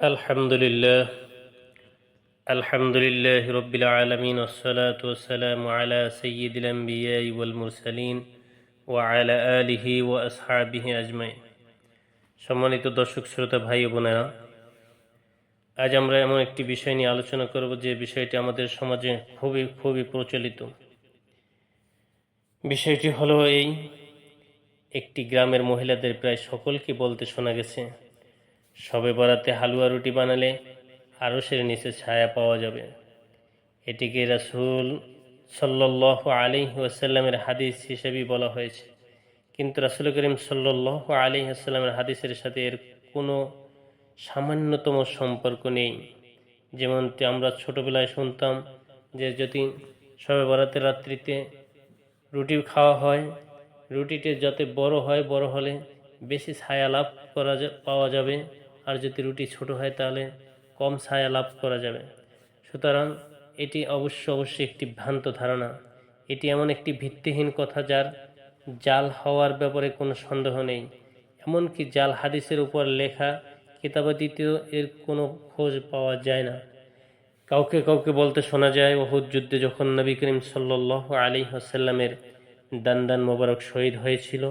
الحمد لله الحمد لله رب العالمين والصلاة والسلام على سيد الأنبياء والمرسلين وعلى آله وأصحابه أجمعين সম্মানিত দর্শক শ্রোতা ভাই ও বোনেরা আজ আমরা এমন একটি বিষয় নিয়ে আলোচনা করব যে বিষয়টি আমাদের সমাজে খুবই খুবই প্রচলিত বিষয়টি হলো এই একটি গ্রামের মহিলাদের প্রায় সকলকে বলতে শোনা গেছে সবে বরাতে হালুয়া রুটি বানালে আরশের নিচে ছায়া পাওয়া যাবে। এটিকে রাসূল সাল্লাহ আলী ওয়াসাল্লামের হাদিস হিসেবেই বলা হয়েছে। কিন্তু রাসূল করিম সাল্লাহ আলী আসাল্লামের হাদিসের সাথে এর কোনো সামান্যতম সম্পর্ক নেই। যেমনটি আমরা ছোটোবেলায় শুনতাম যে যদি সবে বরাতের রাত্রিতে রুটি খাওয়া হয়, রুটিটি যাতে বড় হয়, বড় হলে বেশি ছায়া লাভ করা পাওয়া যাবে। আর যদি রুটি ছোট হয় তাহলে কম ছায়া লাভ করা যাবে। সুতরাং এটি অবশ্য অবশ্যই একটি ভ্রান্ত ধারণা। এটি এমন একটি ভিত্তিহীন কথা যার জাল হওয়ার ব্যাপারে কোনো সন্দেহ নেই। এমনকি জাল হাদিসের উপর লেখা কিতাবাদিতেও এর কোনো খোঁজ পাওয়া যায় না। কাউকে কাউকে বলতে শোনা যায় ওহুদ যুদ্ধে যখন নবী করিম সাল্লাহ আলী হাসাল্লামের দান দান মোবারক শহীদ হয়েছিল,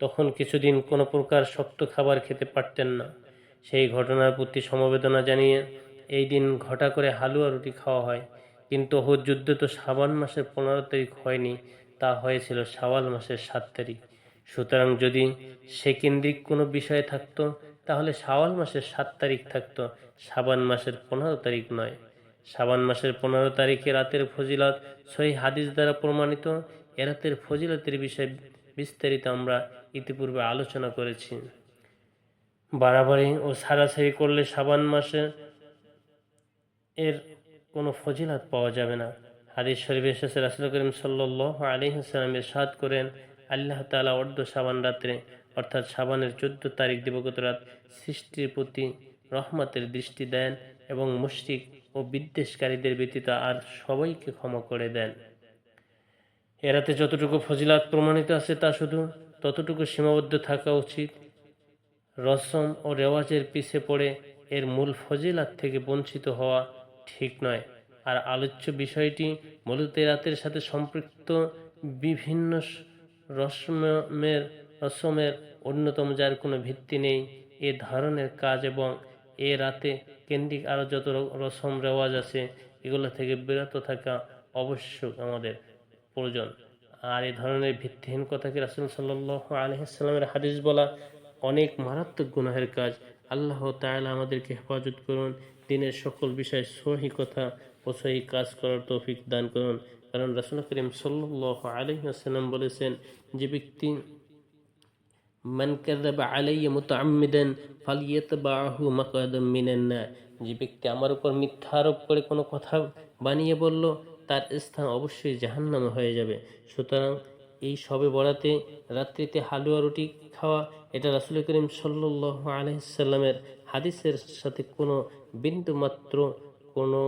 তখন কিছুদিন কোনো প্রকার শক্ত খাবার খেতে পারতেন না। সেই ঘটনার প্রতি সমবেদনা জানিয়ে এই দিন ঘটা করে হালুয়া রুটি খাওয়া হয়। কিন্তু ওহুদ যুদ্ধ তো শাবান মাসের পনেরো তারিখ হয়নি, তা হয়েছিল শাওয়াল মাসের সাত তারিখ। সুতরাং যদি সে কেন্দ্রিক কোনো বিষয় থাকতো, তাহলে শাওয়াল মাসের সাত তারিখ থাকতো, শাবান মাসের পনেরো তারিখ নয়। শাবান মাসের পনেরো তারিখে রাতের ফজিলত সহি হাদিস দ্বারা প্রমাণিত, এ রাতের ফজিলতের বিষয়ে বিস্তারিত আমরা ইতিপূর্বে আলোচনা করেছি। বাড়াবাড়ি ও সারাসারি করলে সাবান মাসে এর কোনো ফজিলাত পাওয়া যাবে না। হাদিস শরীফ এসেছে, রাসুল করিম সাল্লাহ আলী হাসলাম সাদ করেন, আল্লাহ তালা অর্ধ সাবান রাত্রে, অর্থাৎ সাবানের চোদ্দ তারিখ দিবগত রাত সৃষ্টির প্রতি রহমতের দৃষ্টি দেন এবং মুশরিক ও বিদ্বেষকারীদের ব্যতীত আর সবাইকে ক্ষমা করে দেন। এরাতে যতটুকু ফজিলাত প্রমাণিত আছে তা শুধু ততটুকু সীমাবদ্ধ থাকা উচিত। রসম ও রেওয়াজের পিছে পড়ে এর মূল ফজিলাত থেকে বঞ্চিত হওয়া ঠিক নয়। আর আলোচ্য বিষয়টি মূলত রাতের সাথে সম্পৃক্ত বিভিন্ন রসমের রসমের অন্যতম যার কোনো ভিত্তি নেই এ ধরনের কাজ এবং এ রাতে কেন্দ্রিক আরও যত রসম, রেওয়াজ আছে এগুলো থেকে বিরত থাকা অবশ্যক আমাদের প্রয়োজন। আর এ ধরনের ভিত্তিহীন কথাকে রাসুল সাল্লাহ আলহিসাল্লামের হাদিস বলা অনেক মারাত্মক গুনাহের কাজ। আল্লাহ তাআলা আমাদেরকে হেফাজত করুন, দিনের সকল বিষয়ে সহি কথা ও সহি কাজ করার তৌফিক দান করুন। কারণ রাসুল করিম সাল্লাহ আলহিহাসাল্লাম বলেছেন, যে ব্যক্তি মান কাযাবা আলাইয়া মুতাআম্মিদান ফালিয়াতবাহু মাকাদাম মিনান নার। যে ব্যক্তি আমার উপর মিথ্যা আরোপ করে কোনো কথা বানিয়ে বলল, তার স্থান অবশ্যই জাহান্নামে হয়ে যাবে। সুতরাং এই সবে বরাতে, রাত্রিতে হালুয়া রুটি খাওয়া, এটা রাসুল করিম সাল্লাহ আলহিসাল্লামের হাদিসের সাথে কোনো বিন্দু মাত্র কোনো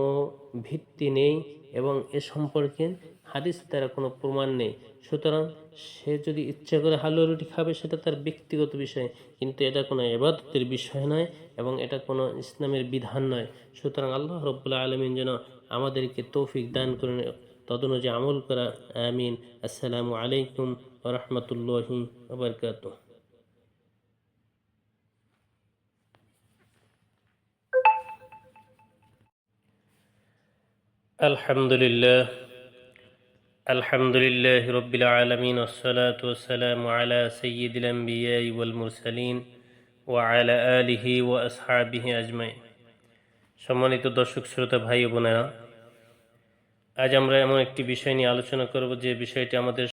ভিত্তি নেই এবং এ সম্পর্কে হাদিস দ্বারা কোনো প্রমাণ নেই। সুতরাং সে যদি ইচ্ছা করে হালুয়া রুটি খাবে, সেটা তার ব্যক্তিগত বিষয়, কিন্তু এটা কোনো এবাদতের বিষয় নয় এবং এটা কোনো ইসলামের বিধান নয়। সুতরাং আল্লাহ রব্বুল্লাহ আলমিন যেন আমাদেরকে তৌফিক দান করেন। তদনুযায়ী আমল করা আমিন আসসালামু আলাইকুম রহমতুল্লাহি ওবরকাতুহ الحمد لله الحمد لله رب العالمين والصلاة والسلام على سيد الأنبياء والمرسلين وعلى آله وأصحابه أجمعين সম্মানিত দর্শক শ্রোতা ভাই ও বোনেরা আজ আমরা এমন একটি বিষয় নিয়ে আলোচনা করব যে বিষয়টি আমাদের